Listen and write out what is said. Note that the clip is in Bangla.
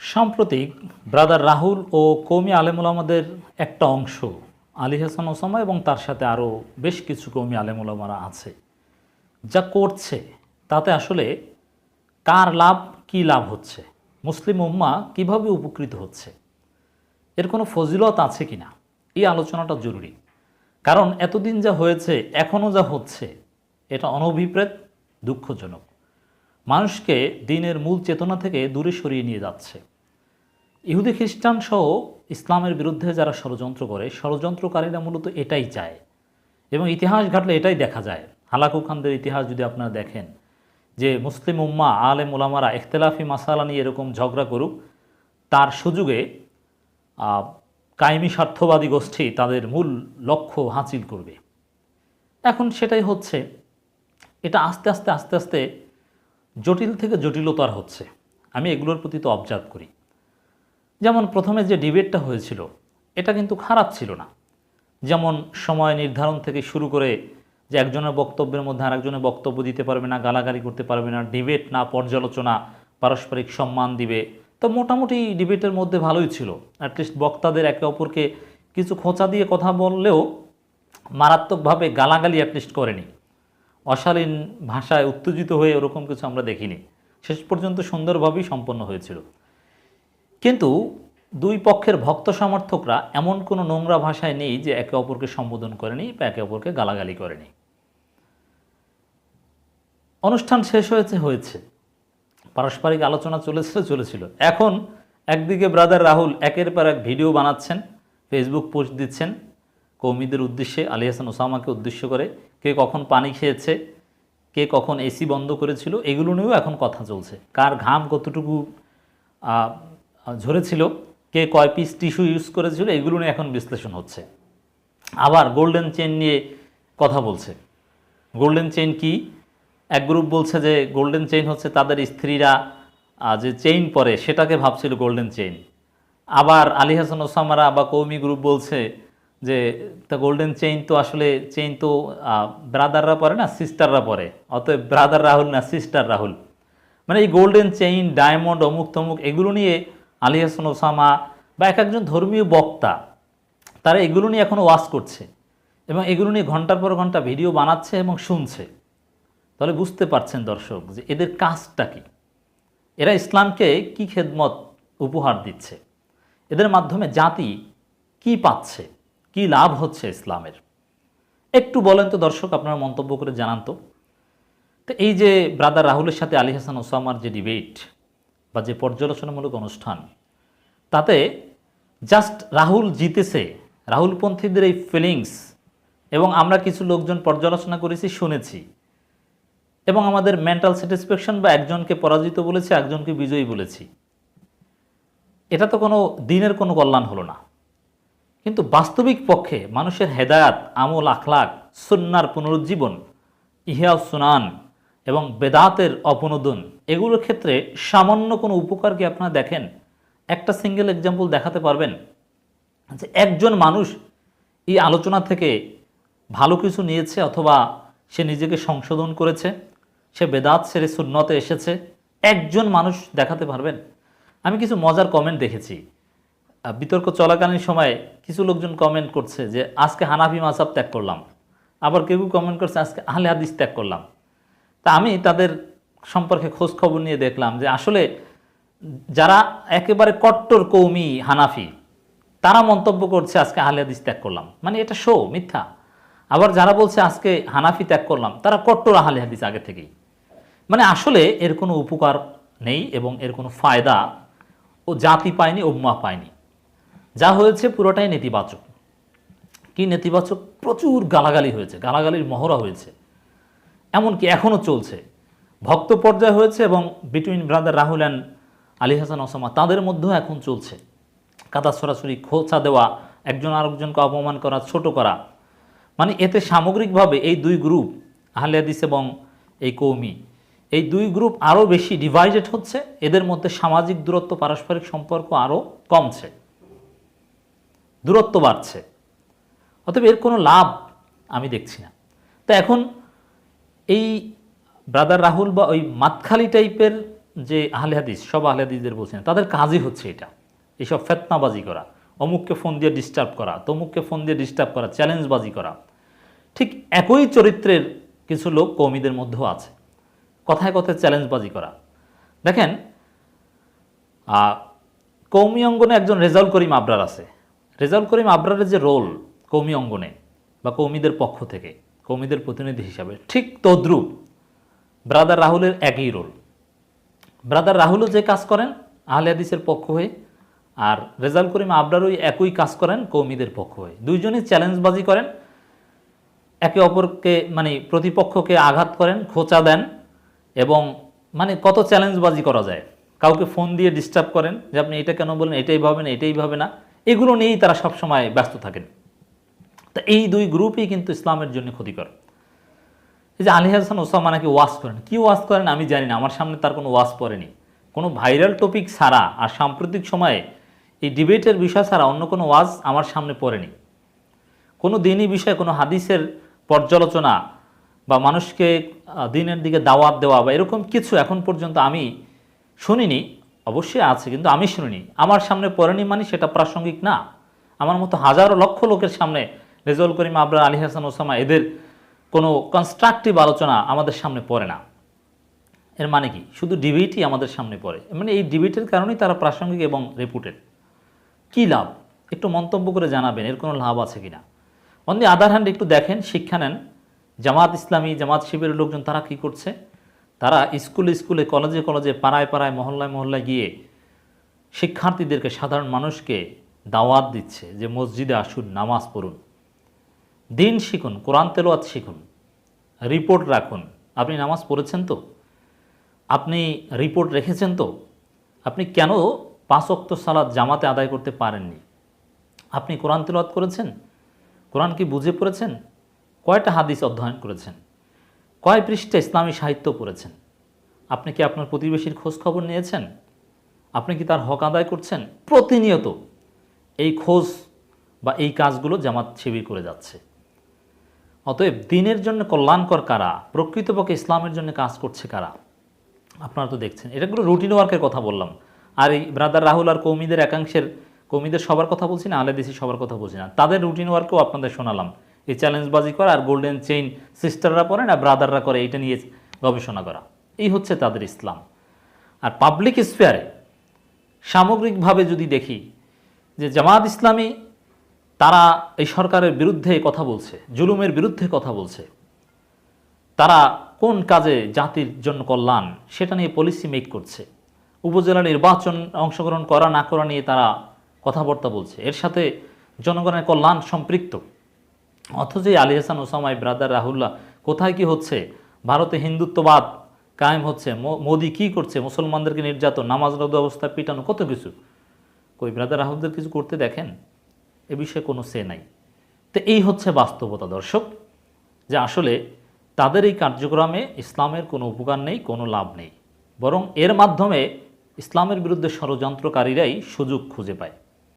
সাম্প্রতিক ব্রাদার রাহুল ও কৌমি আলেমুল আমাদের একটা অংশ, আলী হাসান ওসামা এবং তার সাথে আরও বেশ কিছু কৌমি আলেমুলামারা আছে। যা করছে, তাতে আসলে কার লাভ, কি লাভ হচ্ছে? মুসলিম উম্মা কীভাবে উপকৃত হচ্ছে? এর কোনো ফজিলত আছে কি না? এই আলোচনাটা জরুরি। কারণ এতদিন যা হয়েছে এখনও যা হচ্ছে, এটা অনভিপ্রেত, দুঃখজনক। মানুষকে দিনের মূল চেতনা থেকে দূরে সরিয়ে নিয়ে যাচ্ছে। ইহুদি খ্রিস্টান সহ ইসলামের বিরুদ্ধে যারা ষড়যন্ত্র করে, ষড়যন্ত্রকারীরা মূলত এটাই চায়। এবং ইতিহাস ঘাটলে এটাই দেখা যায়। হালাকু খানদের ইতিহাস যদি আপনারা দেখেন, যে মুসলিম উম্মা, আলেম ওলামারা ইখতলাফি মাসালা নিয়ে এরকম ঝগড়া করুক, তার সুযোগে কায়েমি স্বার্থবাদী গোষ্ঠী তাদের মূল লক্ষ্য হাসিল করবে। এখন সেটাই হচ্ছে, এটা আস্তে আস্তে আস্তে আস্তে জটিল থেকে জটিলতর হচ্ছে। আমি এগুলোর প্রতি তো অবজার্ভ করি। যেমন প্রথমে যে ডিবেটটা হয়েছিল, এটা কিন্তু খারাপ ছিল না। যেমন সময় নির্ধারণ থেকে শুরু করে যে একজনের বক্তব্যের মধ্যে আরেকজনের বক্তব্য দিতে পারবে না, গালাগালি করতে পারবে না ডিবেট না, পর্যালোচনা, পারস্পরিক সম্মান দিবে। তো মোটামুটি ডিবেটের মধ্যে ভালোই ছিল। অ্যাটলিস্ট বক্তাদের একে অপরকে কিছু খোঁচা দিয়ে কথা বললেও মারাত্মকভাবে গালাগালি অ্যাটলিস্ট করেনি। অশালীন ভাষায় উত্তেজিত হয়ে ওরকম কিছু আমরা দেখিনি। শেষ পর্যন্ত সুন্দরভাবেই সম্পন্ন হয়েছিল। কিন্তু দুই পক্ষের ভক্ত সমর্থকরা এমন কোনো নোংরা ভাষায় নেই যে একে অপরকে সম্বোধন করেনি বা একে অপরকে গালাগালি করেনি। অনুষ্ঠান শেষ হয়েছে হয়েছে। পারস্পরিক আলোচনা চলেছিল চলেছিল। এখন একদিকে ব্রাদার রাহুল একের পর এক ভিডিও বানাচ্ছেন, ফেসবুক পোস্ট দিচ্ছেন কৌমিদের উদ্দেশ্যে, আলী হাসান ওসামাকে উদ্দেশ্য করে কে কখন পানি খেয়েছে, কে কখন এসি বন্ধ করেছিল, এগুলো নিয়েও এখন কথা চলছে। কার ঘাম কতটুকু ঝরেছিল, কে কয় পিস টিস্যু ইউজ করেছিল, এগুলো নিয়ে এখন বিশ্লেষণ হচ্ছে। আবার গোল্ডেন চেন নিয়ে কথা বলছে। গোল্ডেন চেইন কি? এক গ্রুপ বলছে যে গোল্ডেন চেইন হচ্ছে তাদের স্ত্রীরা যে চেইন পরে, সেটাকে ভাবছিল গোল্ডেন চেইন আবার আলী হাসান ওসামারা বা কৌমি গ্রুপ বলছে যে তা গোল্ডেন চেইন তো আসলে চেইন তো ব্রাদাররা পরে না সিস্টাররা পরে। অতএব ব্রাদার রাহুল না সিস্টার রাহুল। মানে এই গোল্ডেন চেইন ডায়মন্ড অমুক তমুক, এগুলো নিয়ে আলী হাসান, ওসামা বা এক একজন ধর্মীয় বক্তা, তারা এগুলো নিয়ে এখনও ওয়াশ করছে এবং এগুলো নিয়ে ঘণ্টার পর ঘণ্টা ভিডিও বানাচ্ছে এবং শুনছে। তাহলে বুঝতে পারছেন দর্শক যে এদের কাজটা কি? এরা ইসলামকে কি খেদমত উপহার দিচ্ছে? এদের মাধ্যমে জাতি কি পাচ্ছে? কি লাভ হচ্ছে ইসলামের? একটু বলেন তো দর্শক, আপনারা মন্তব্য করে জানান তো। তো এই যে ব্রাদার রাহুলের সাথে আলী হাসান ওসামার যে ডিবেট বা যে পর্যালোচনামূলক অনুষ্ঠান, তাতে জাস্ট রাহুল জিতেছে, রাহুলপন্থীদের এই ফিলিংস এবং আমরা কিছু লোকজন পর্যালোচনা করেছি, শুনেছি। এবং আমাদের মেন্টাল স্যাটিসফ্যাকশন বা একজনকে পরাজিত বলেছি, একজনকে বিজয়ী বলেছি। এটা তো কোনো দিনের কোনো কল্যাণ হলো না। কিন্তু বাস্তবিক পক্ষে মানুষের হেদায়াত, আমল, আখলাক, সুন্নার পুনরুজ্জীবন ইহিয়া সুনান এবং বেদাতের অপনোদন এগুলোর ক্ষেত্রে সামান্য কোনো উপকার কি আপনারা দেখেন? একটা সিঙ্গেল এক্সাম্পল দেখাতে পারবেন যে একজন মানুষ এই আলোচনা থেকে ভালো কিছু নিয়েছে অথবা সে নিজেকে সংশোধন করেছে, সে বেদাত সেরে সুন্নতে এসেছে, একজন মানুষ দেখাতে পারবেন। আমি কিছু মজার কমেন্ট দেখেছি। বিতর্ক চলাকালীন সময়ে কিছু লোকজন কমেন্ট করছে যে, আজকে হানাফি মাসাব ত্যাগ করলাম। আবার কেউ কমেন্ট করছে, আজকে আহলে হাদিস ত্যাগ করলাম। তা আমি তাদের সম্পর্কে খোঁজ খবর নিয়ে দেখলাম যে, আসলে যারা একেবারে কট্টর কৌমি হানাফি, তারা মন্তব্য করছে, আজকে আহলে হাদিস ত্যাগ করলাম। মানে এটা শো মিথ্যা। আবার যারা বলছে, আজকে হানাফি ত্যাগ করলাম, তারা কট্টর আহলে হাদিস আগে থেকেই। মানে আসলে এর কোনো উপকার নেই এবং এর কোনো ফায়দা ও জাতি পায়নি, উম্মা পায়নি। যা হয়েছে পুরোটাই নেতিবাচক। কি নেতিবাচক? প্রচুর গালাগালি হয়েছে, গালাগালির মহড়া হয়েছে। এমনকি এখনও চলছে। ভক্ত পর্যায়ে হয়েছে এবং between brother Rahul and Ali Hasan Osama, তাদের মধ্যেও এখন চলছে। কাদা সরাসরি খোঁচা দেওয়া, একজন আরেকজনকে অপমান করা, ছোট করা। মানে এতে সামগ্রিকভাবে এই দুই গ্রুপ আহলে হাদিস এবং এই কৌমি এই দুই গ্রুপ আরও বেশি ডিভাইডেড হচ্ছে। এদের মধ্যে সামাজিক দূরত্ব, পারস্পরিক সম্পর্ক আরও কমছে। দূরত্ব বাড়ছে। অতএব এর কোনো লাভ আমি দেখছি না। তো এখন এই ব্রাদার রাহুল বা ওই মাতখালি টাইপের যে আহলে হাদিস, সব আহলে হাদিসদের বলছেন, তাদের কাজই হচ্ছে এটা। এইসব ফেতনাবাজি করা, অমুককে ফোন দিয়ে ডিস্টার্ব করা, তমুককে ফোন দিয়ে ডিস্টার্ব করা চ্যালেঞ্জবাজি করা। ঠিক একই চরিত্রের কিছু লোক, কৌমিদের মধ্যেও আছে। কথায় কথায় চ্যালেঞ্জবাজি করা। দেখেন কৌমি অঙ্গনে একজন রেজাউল করিম আবরার আছে। রেজাউল করিম আবরারের যে রোল কৌমি অঙ্গনে বা কৌমিদের পক্ষ থেকে, কৌমিদের প্রতিনিধি হিসাবে, ঠিক তদ্রুপ ব্রাদার রাহুলের একই রোল। ব্রাদার রাহুলও যে কাজ করেন আহলে হাদিসের পক্ষ হয়ে, আর রেজাউল করিম আবরারও একই কাজ করেন কৌমিদের পক্ষ হয়ে। দুইজনই চ্যালেঞ্জবাজি করেন, একে অপরকে মানে প্রতিপক্ষকে আঘাত করেন, খোঁচা দেন, এবং মানে কত চ্যালেঞ্জবাজি করা যায়। কাউকে ফোন দিয়ে ডিস্টার্ব করেন যে আপনি এটা কেন বলেন এটাই ভাবে না এটাই ভাবে না। এগুলো নিয়েই তারা সবসময় ব্যস্ত থাকেন। তা এই দুই গ্রুপই কিন্তু ইসলামের জন্য ক্ষতিকর। এই যে আলী হাসান ওসামা নাকি ওয়াজ করেন, কি ওয়াজ করেন আমি জানি না, আমার সামনে তার কোনো ওয়াজ পড়েনি। কোনো ভাইরাল টপিক ছাড়া আর সাম্প্রতিক সময়ে এই ডিবেটের বিষয় ছাড়া অন্য কোনো ওয়াজ আমার সামনে পড়েনি। কোনো দিনই বিষয়ে কোনো হাদিসের পর্যালোচনা বা মানুষকে দিনের দিকে দাওয়াত দেওয়া বা এরকম কিছু এখন পর্যন্ত আমি শুনিনি। অবশ্যই আছে, কিন্তু আমি শুনিনি। আমার সামনে পড়েনি মানে সেটা প্রাসঙ্গিক না। আমার মতো হাজারো লক্ষ লোকের সামনে রেজল করিম আবরার, আলী হাসান, ওসামা, এদের কোনো কনস্ট্রাকটিভ আলোচনা আমাদের সামনে পড়ে না। এর মানে কি? শুধু ডিবেটই আমাদের সামনে পড়ে। মানে এই ডিবেটের কারণেই তারা প্রাসঙ্গিক এবং রেপুটেড কি লাভ? একটু মন্তব্য করে জানাবেন, এর কোনো লাভ আছে কিনা? অন দি আদার হ্যান্ড একটু দেখেন, শিক্ষা নেন। জামাত ইসলামী, জামাত শিবিরের লোকজন তারা কি করছে? তারা স্কুলে স্কুলে, কলেজে কলেজে, পাড়ায় পাড়ায়, মহল্লায় মহল্লায় গিয়ে শিক্ষার্থীদেরকে সাধারণ মানুষকে দাওয়াত দিচ্ছে যে মসজিদে আসুন, নামাজ পড়ুন। দিন শিখুন, কোরআন তেলোয়াত শিখুন, রিপোর্ট রাখুন। আপনি নামাজ পড়েছেন তো? আপনি রিপোর্ট রেখেছেন তো? আপনি কেন পাঁচ অক্ত সালাদ জামাতে আদায় করতে পারেননি? আপনি কোরআন তেলাওয়াত করেছেন? কোরআন কি বুঝে পড়েছেন? কয়টা হাদিস অধ্যয়ন করেছেন? কয় পৃষ্ঠা ইসলামী সাহিত্য পড়েছেন? আপনি কি আপনার প্রতিবেশীর খোঁজ খবর নিয়েছেন? আপনি কি তার হক আদায় করছেন? প্রতিনিয়ত এই খোঁজ বা এই কাজগুলো জামাত শিবির করে যাচ্ছে। অতএব দিনের জন্য কল্যাণকর কারা? প্রকৃতপক্ষে ইসলামের জন্য কাজ করছে কারা? আপনারা তো দেখছেন। এটাগুলো রুটিন ওয়ার্কের কথা বললাম। আর এই ব্রাদার রাহুল আর কৌমিদের একাংশের, কৌমিদের সবার কথা বলছি না আলেদিসি সবার কথা বলছি না। তাদের রুটিন ওয়ার্কও আপনাদের শোনালাম। এই চ্যালেঞ্জবাজি করা আর গোল্ডেন চেইন সিস্টাররা পরে না ব্রাদাররা করে এটা নিয়ে গবেষণা করা। এই হচ্ছে তাদের ইসলাম। আর পাবলিক স্পেয়ারে সামগ্রিকভাবে যদি দেখি যে জামাত ইসলামী তারা এই সরকারের বিরুদ্ধে কথা বলছে, জুলুমের বিরুদ্ধে কথা বলছে, তারা কোন কাজে জাতির জন্য কল্যাণ সেটা নিয়ে পলিসি মেক করছে, উপজেলা নির্বাচন অংশগ্রহণ করা না করা নিয়ে তারা কথাবার্তা বলছে, এর সাথে জনগণের কল্যাণ সম্পৃক্ত। অথচ এই আলী হাসান ওসামাই ব্রাদার রাহুল্লাহ কোথায় কি হচ্ছে? ভারতে হিন্দুত্ববাদ কায়েম হচ্ছে। মোদি কি করছে? মুসলমানদেরকে নির্যাতন, নামাজ রদ অবস্থায় পিটানো, কত কিছু? কই ব্রাদার রাহুলদের কিছু করতে দেখেন? এ বিষয়ে কোনো সে নাই। তো এই হচ্ছে বাস্তবতা, দর্শক, যে আসলে তাদের এই কার্যক্রমে ইসলামের কোনো উপকার নেই, কোনো লাভ নেই। বরং এর মাধ্যমে ইসলামের বিরুদ্ধে ষড়যন্ত্রকারীরাই সুযোগ খুঁজে পায়।